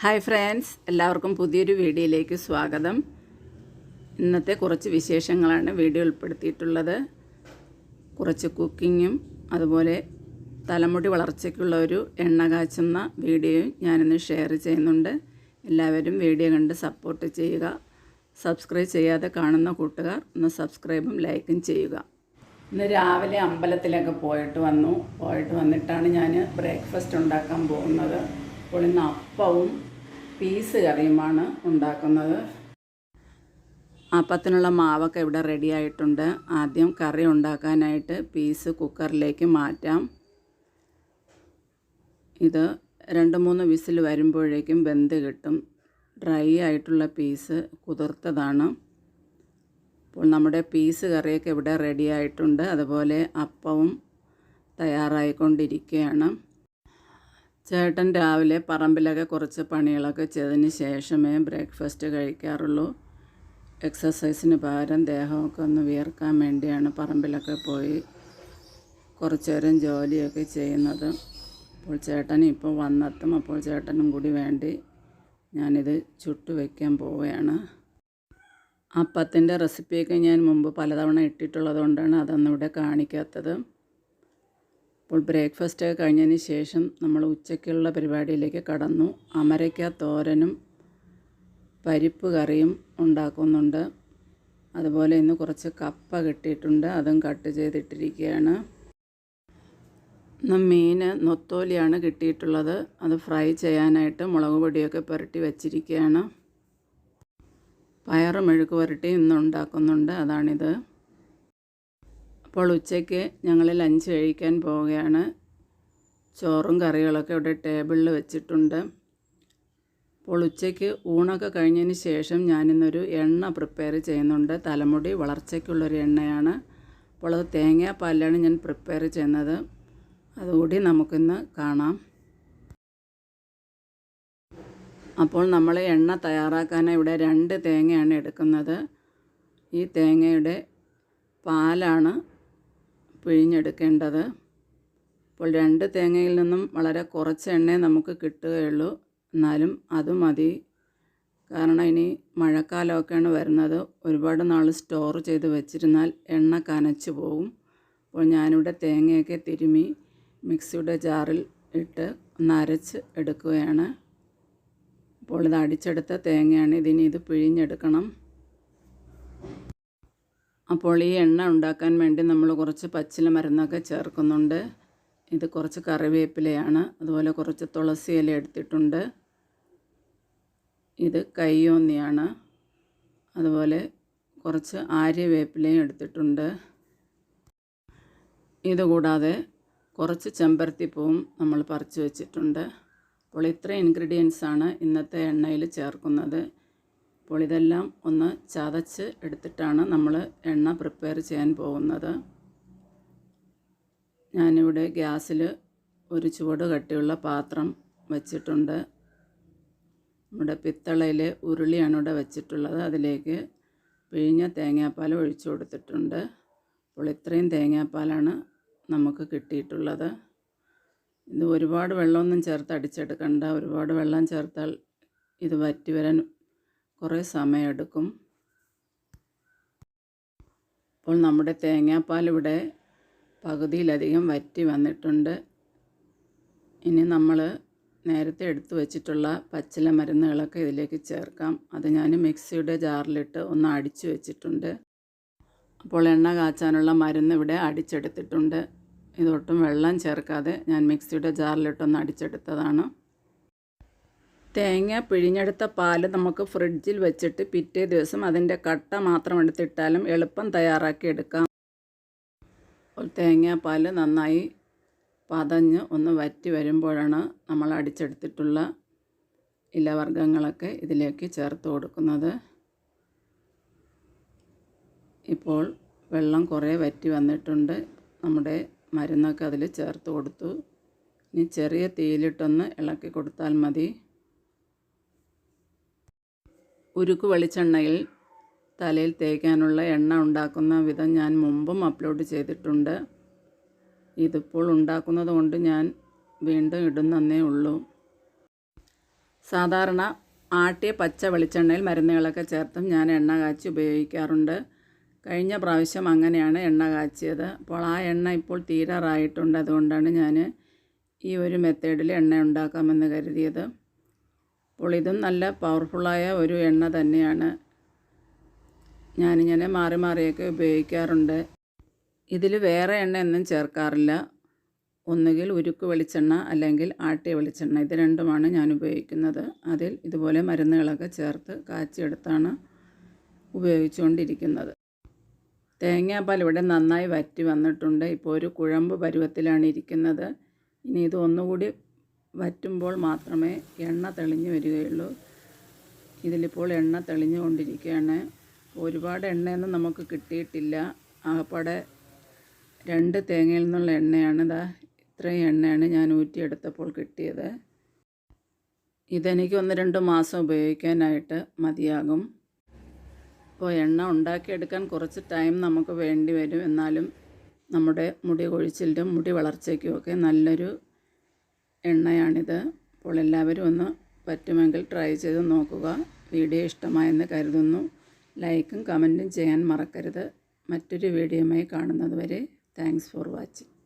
Hi friends എല്ലാവർക്കും പുതിയൊരു വീഡിയോയിലേക്ക് സ്വാഗതം. ഇന്നത്തെ കുറച്ച് വിശേഷങ്ങളാണ് വീഡിയോ ഉൾപ്പെടുത്തിയിട്ടുള്ളത്. കുറച്ച് കുക്കിങ്ങും അതുപോലെ തലമുടി വളർച്ചയ്ക്കുള്ള ഒരു എണ്ണ കാച്ചുന്ന വീഡിയോയും ഞാനിന്ന് ഷെയർ ചെയ്യുന്നുണ്ട്. എല്ലാവരും വീഡിയോ കണ്ട് സപ്പോർട്ട് ചെയ്യുക. സബ്സ്ക്രൈബ് ചെയ്യാതെ കാണുന്ന കൂട്ടുകാർ ഒന്ന് സബ്സ്ക്രൈബും ലൈക്കും ചെയ്യുക. ഇന്ന് രാവിലെ അമ്പലത്തിലൊക്കെ പോയിട്ട് വന്നു. പോയിട്ട് വന്നിട്ടാണ് ഞാൻ ബ്രേക്ക്ഫാസ്റ്റ് ഉണ്ടാക്കാൻ പോകുന്നത്. അപ്പോൾ ഇന്ന് അപ്പവും പീസ് കറിയുമാണ് ഉണ്ടാക്കുന്നത്. അപ്പത്തിനുള്ള മാവൊക്കെ ഇവിടെ റെഡി ആയിട്ടുണ്ട്. ആദ്യം കറി ഉണ്ടാക്കാനായിട്ട് പീസ് കുക്കറിലേക്ക് മാറ്റാം. ഇത് രണ്ട് മൂന്ന് വിസിൽ വരുമ്പോഴേക്കും വെന്ത് കിട്ടും. ഡ്രൈ ആയിട്ടുള്ള പീസ് കുതിർത്തതാണ്. അപ്പോൾ നമ്മുടെ പീസ് കറിയൊക്കെ ഇവിടെ റെഡി ആയിട്ടുണ്ട്. അതുപോലെ അപ്പവും തയ്യാറായിക്കൊണ്ടിരിക്കുകയാണ്. ചേട്ടൻ രാവിലെ പറമ്പിലൊക്കെ കുറച്ച് പണികളൊക്കെ ചെയ്തതിന് ശേഷമേ ബ്രേക്ക്ഫാസ്റ്റ് കഴിക്കാറുള്ളൂ. എക്സസൈസിന് പകരം ദേഹമൊക്കെ ഒന്ന് വിയർക്കാൻ വേണ്ടിയാണ് പറമ്പിലൊക്കെ പോയി കുറച്ചു നേരം ജോലിയൊക്കെ ചെയ്യുന്നത്. അപ്പോൾ ചേട്ടൻ ഇപ്പോൾ വന്നെത്തും. അപ്പോൾ ചേട്ടനും കൂടി വേണ്ടി ഞാനിത് ചുട്ടു വയ്ക്കാൻ പോവുകയാണ്. അപ്പത്തിന്റെ റെസിപ്പിയൊക്കെ ഞാൻ മുമ്പ് പലതവണ ഇട്ടിട്ടുള്ളത് കൊണ്ടാണ് അതൊന്നും ഇവിടെ കാണിക്കാത്തത്. അപ്പോൾ ബ്രേക്ക്ഫാസ്റ്റ് കഴിഞ്ഞതിന് ശേഷം നമ്മൾ ഉച്ചയ്ക്കുള്ള പരിപാടിയിലേക്ക് കടന്നു. അമരയ്ക്ക തോരനും പരിപ്പ് കറിയും ഉണ്ടാക്കുന്നുണ്ട്. അതുപോലെ ഇന്ന് കുറച്ച് കപ്പ കിട്ടിയിട്ടുണ്ട്. അതും കട്ട് ചെയ്തിട്ടിരിക്കുകയാണ്. ഇന്ന് മീൻ നൊത്തോലിയാണ് കിട്ടിയിട്ടുള്ളത്. അത് ഫ്രൈ ചെയ്യാനായിട്ട് മുളക് പൊടിയൊക്കെ പുരട്ടി വെച്ചിരിക്കുകയാണ്. പയറ് മെഴുക്ക് പുരട്ടി ഇന്ന് ഉണ്ടാക്കുന്നുണ്ട്. അതാണിത്. അപ്പോൾ ഉച്ചയ്ക്ക് ഞങ്ങൾ ലഞ്ച് കഴിക്കാൻ പോവുകയാണ്. ചോറും കറികളൊക്കെ ഇവിടെ ടേബിളിൽ വെച്ചിട്ടുണ്ട്. അപ്പോൾ ഉച്ചയ്ക്ക് ഊണൊക്കെ കഴിഞ്ഞതിന് ശേഷം ഞാനിന്നൊരു എണ്ണ പ്രിപ്പയർ ചെയ്യുന്നുണ്ട്. തലമുടി വളർച്ചയ്ക്കുള്ളൊരു എണ്ണയാണ്. അപ്പോൾ അത് തേങ്ങാപ്പാലിലാണ് ഞാൻ പ്രിപ്പയർ ചെയ്യുന്നത്. അതുകൂടി നമുക്കിന്ന് കാണാം. അപ്പോൾ നമ്മൾ എണ്ണ തയ്യാറാക്കാൻ ഇവിടെ രണ്ട് തേങ്ങയാണ് എടുക്കുന്നത്. ഈ തേങ്ങയുടെ പാലാണ് പിഴിഞ്ഞെടുക്കേണ്ടത്. അപ്പോൾ രണ്ട് തേങ്ങയിൽ നിന്നും വളരെ കുറച്ച് എണ്ണേ നമുക്ക് കിട്ടുകയുള്ളൂ. എന്നാലും അത് മതി. കാരണം ഇനി മഴക്കാലമൊക്കെയാണ് വരുന്നത്. ഒരുപാട് നാൾ സ്റ്റോർ ചെയ്ത് വെച്ചിരുന്നാൽ എണ്ണ കനച്ചു പോകും അപ്പോൾ ഞാനിവിടെ തേങ്ങയൊക്കെ തിരുമി മിക്സിയുടെ ജാറിൽ ഇട്ട് ഒന്ന് അരച്ച് എടുക്കുകയാണ്. അപ്പോൾ ഇത് അടിച്ചെടുത്ത തേങ്ങയാണ്. ഇതിനി ഇത് പിഴിഞ്ഞെടുക്കണം. അപ്പോൾ ഈ എണ്ണ ഉണ്ടാക്കാൻ വേണ്ടി നമ്മൾ കുറച്ച് പച്ചില മരുന്നൊക്കെ ചേർക്കുന്നുണ്ട്. ഇത് കുറച്ച് കറിവേപ്പിലയാണ്. അതുപോലെ കുറച്ച് തുളസി ഇല എടുത്തിട്ടുണ്ട്. ഇത് കയ്യോന്നിയാണ്. അതുപോലെ കുറച്ച് ആര്യവേപ്പിലയും എടുത്തിട്ടുണ്ട്. ഇതുകൂടാതെ കുറച്ച് ചെമ്പരത്തിപ്പൂവും നമ്മൾ പറിച്ചു വെച്ചിട്ടുണ്ട്. അപ്പോൾ ഇത്ര ഇൻഗ്രീഡിയൻസാണ് ഇന്നത്തെ എണ്ണയിൽ ചേർക്കുന്നത്. അപ്പോൾ ഇതെല്ലാം ഒന്ന് ചതച്ച് എടുത്തിട്ടാണ് നമ്മൾ എണ്ണ പ്രിപ്പയർ ചെയ്യാൻ പോകുന്നത്. ഞാനിവിടെ ഗ്യാസിൽ ഒരു ചുവട് കട്ടിയുള്ള പാത്രം വച്ചിട്ടുണ്ട്. നമ്മുടെ പിത്തളയിൽ ഉരുളിയാണ് ഇവിടെ വെച്ചിട്ടുള്ളത്. അതിലേക്ക് പിഴിഞ്ഞ തേങ്ങാപ്പാൽ ഒഴിച്ചു കൊടുത്തിട്ടുണ്ട്. അപ്പോൾ ഇത്രയും തേങ്ങാപ്പാലാണ് നമുക്ക് കിട്ടിയിട്ടുള്ളത്. ഇത് ഒരുപാട് വെള്ളമൊന്നും ചേർത്ത് അടിച്ചെടുക്കണ്ട. ഒരുപാട് വെള്ളം ചേർത്താൽ ഇത് വറ്റി വരാൻ കുറേ സമയമെടുക്കും. അപ്പോൾ നമ്മുടെ തേങ്ങാപ്പാൽ ഇവിടെ പകുതിയിലധികം വറ്റി വന്നിട്ടുണ്ട്. ഇനി നമ്മൾ നേരത്തെ എടുത്തു വച്ചിട്ടുള്ള പച്ചില മരുന്നുകളൊക്കെ ഇതിലേക്ക് ചേർക്കാം. അത് ഞാൻ മിക്സിയുടെ ജാറിലിട്ട് ഒന്ന് അടിച്ചു വെച്ചിട്ടുണ്ട്. അപ്പോൾ എണ്ണ കാച്ചാനുള്ള മരുന്ന് ഇവിടെ അടിച്ചെടുത്തിട്ടുണ്ട്. ഇതൊട്ടും വെള്ളം ചേർക്കാതെ ഞാൻ മിക്സിയുടെ ജാറിലിട്ടൊന്ന് അടിച്ചെടുത്തതാണ്. തേങ്ങ പിഴിഞ്ഞെടുത്ത പാൽ നമുക്ക് ഫ്രിഡ്ജിൽ വെച്ചിട്ട് പിറ്റേ ദിവസം അതിന്റെ കട്ട മാത്രം എടുത്തിട്ടാലും എളുപ്പം തയ്യാറാക്കി എടുക്കാം. തേങ്ങാപ്പാൽ നന്നായി പതഞ്ഞ് ഒന്ന് വറ്റി വരുമ്പോഴാണ് നമ്മൾ അടിച്ചെടുത്തിട്ടുള്ള ഇലവർഗങ്ങളൊക്കെ ഇതിലേക്ക് ചേർത്ത് കൊടുക്കുന്നത്. ഇപ്പോൾ വെള്ളം കുറേ വറ്റി വന്നിട്ടുണ്ട്. നമ്മുടെ മരുന്നൊക്കെ അതിൽ ചേർത്ത് കൊടുത്തു. ഇനി ചെറിയ തീയിലിട്ടൊന്ന് ഇളക്കി കൊടുത്താൽ മതി. ഉരുക്ക് വെളിച്ചെണ്ണയിൽ തലയിൽ തേക്കാനുള്ള എണ്ണ ഉണ്ടാക്കുന്ന വിധം ഞാൻ മുമ്പും അപ്ലോഡ് ചെയ്തിട്ടുണ്ട്. ഇതിപ്പോൾ ഉണ്ടാക്കുന്നത് കൊണ്ട് ഞാൻ വീണ്ടും ഇടുന്നേ ഉള്ളൂ. സാധാരണ ആട്ടിയ പച്ച വെളിച്ചെണ്ണയിൽ മരുന്നുകളൊക്കെ ചേർത്തും ഞാൻ എണ്ണ കാച്ചി ഉപയോഗിക്കാറുണ്ട്. കഴിഞ്ഞ പ്രാവശ്യം അങ്ങനെയാണ് എണ്ണ കാച്ചിയത്. അപ്പോൾ ആ എണ്ണ ഇപ്പോൾ തീരാറായിട്ടുണ്ട്. അതുകൊണ്ടാണ് ഞാൻ ഈ ഒരു മെത്തേഡിൽ എണ്ണ ഉണ്ടാക്കാമെന്ന് കരുതിയത്. അപ്പോൾ ഇതും നല്ല പവർഫുള്ളായ ഒരു എണ്ണ തന്നെയാണ്. ഞാനിങ്ങനെ മാറി മാറിയൊക്കെ ഉപയോഗിക്കാറുണ്ട്. ഇതിൽ വേറെ എണ്ണ ഒന്നും ചേർക്കാറില്ല. ഒന്നുകിൽ ഉരുക്ക് വെളിച്ചെണ്ണ അല്ലെങ്കിൽ ആട്ടിയ വെളിച്ചെണ്ണ ഇത് രണ്ടുമാണ് ഞാൻ ഉപയോഗിക്കുന്നത്. അതിൽ ഇതുപോലെ മരുന്നുകളൊക്കെ ചേർത്ത് കാച്ചിയെടുത്താണ് ഉപയോഗിച്ചുകൊണ്ടിരിക്കുന്നത്. തേങ്ങാപ്പാൽ ഇവിടെ നന്നായി വറ്റി വന്നിട്ടുണ്ട്. ഇപ്പോൾ ഒരു കുഴമ്പ് പരുവത്തിലാണ് ഇരിക്കുന്നത്. ഇനി ഇത് ഒന്നുകൂടി വറ്റുമ്പോൾ മാത്രമേ എണ്ണ തെളിഞ്ഞു വരികയുള്ളൂ. ഇതിലിപ്പോൾ എണ്ണ തെളിഞ്ഞു കൊണ്ടിരിക്കുകയാണ്. ഒരുപാട് എണ്ണയൊന്നും നമുക്ക് കിട്ടിയിട്ടില്ല. ആകപ്പാടെ രണ്ട് തേങ്ങയിൽ നിന്നുള്ള എണ്ണയാണ്. ഇതാ ഇത്രയും എണ്ണയാണ് ഞാൻ ഊറ്റിയെടുത്തപ്പോൾ കിട്ടിയത്. ഇതെനിക്ക് ഒന്ന് രണ്ട് മാസം ഉപയോഗിക്കാനായിട്ട് മതിയാകും. അപ്പോൾ എണ്ണ ഉണ്ടാക്കിയെടുക്കാൻ കുറച്ച് ടൈം നമുക്ക് വേണ്ടി വരും. എന്നാലും നമ്മുടെ മുടി കൊഴിച്ചിലിനും മുടി വളർച്ചയ്ക്കും ഒക്കെ നല്ലൊരു എണ്ണയാണിത്. അപ്പോൾ എല്ലാവരും ഒന്ന് പറ്റുമെങ്കിൽ ട്രൈ ചെയ്ത് നോക്കുക. വീഡിയോ ഇഷ്ടമായെന്ന് കരുതുന്നു. ലൈക്കും കമന്റും ചെയ്യാൻ മറക്കരുത്. മറ്റൊരു വീഡിയോയുമായി കാണുന്നത് വരെ താങ്ക്സ് ഫോർ വാച്ചിങ്.